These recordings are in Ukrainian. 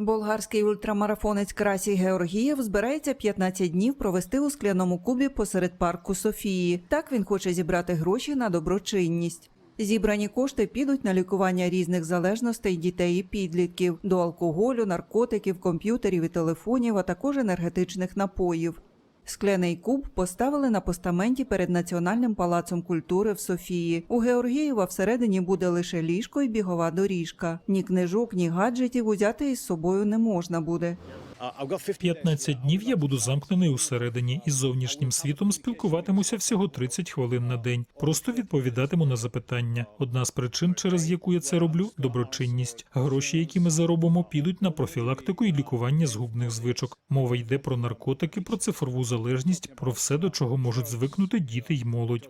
Болгарський ультрамарафонець Красій Георгієв збирається 15 днів провести у скляному кубі посеред парку Софії. Так він хоче зібрати гроші на доброчинність. Зібрані кошти підуть на лікування різних залежностей дітей і підлітків до алкоголю, наркотиків, комп'ютерів і телефонів, а також енергетичних напоїв. Скляний куб поставили на постаменті перед Національним палацом культури в Софії. У Георгієва всередині буде лише ліжко і бігова доріжка. Ні книжок, ні гаджетів узяти із собою не можна буде. 15 днів я буду замкнений усередині і з зовнішнім світом спілкуватимуся всього 30 хвилин на день. Просто відповідатиму на запитання. Одна з причин, через яку я це роблю доброчинність. Гроші, які ми заробимо, підуть на профілактику і лікування згубних звичок. Мова йде про наркотики, про цифрову залежність, про все, до чого можуть звикнути діти й молодь.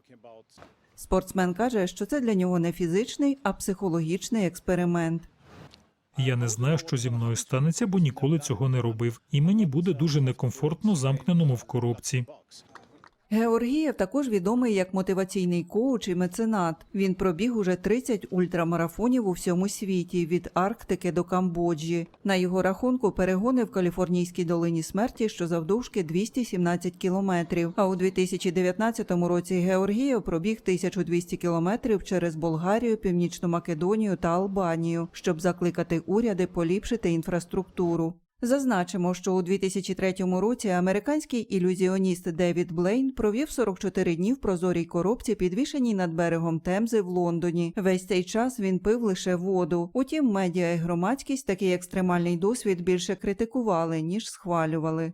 Спортсмен каже, що це для нього не фізичний, а психологічний експеримент. Я не знаю, що зі мною станеться, бо ніколи цього не робив, і мені буде дуже некомфортно замкненому в коробці. Георгієв також відомий як мотиваційний коуч і меценат. Він пробіг уже 30 ультрамарафонів у всьому світі від Арктики до Камбоджі. На його рахунку перегони в Каліфорнійській долині смерті, що завдовжки 217 кілометрів. А у 2019 році Георгієв пробіг 1200 кілометрів через Болгарію, Північну Македонію та Албанію, щоб закликати уряди поліпшити інфраструктуру. Зазначимо, що у 2003 році американський ілюзіоніст Девід Блейн провів 44 дні в прозорій коробці, підвішеній над берегом Темзи в Лондоні. Весь цей час він пив лише воду. Утім, медіа і громадськість такий екстремальний досвід більше критикували ніж схвалювали.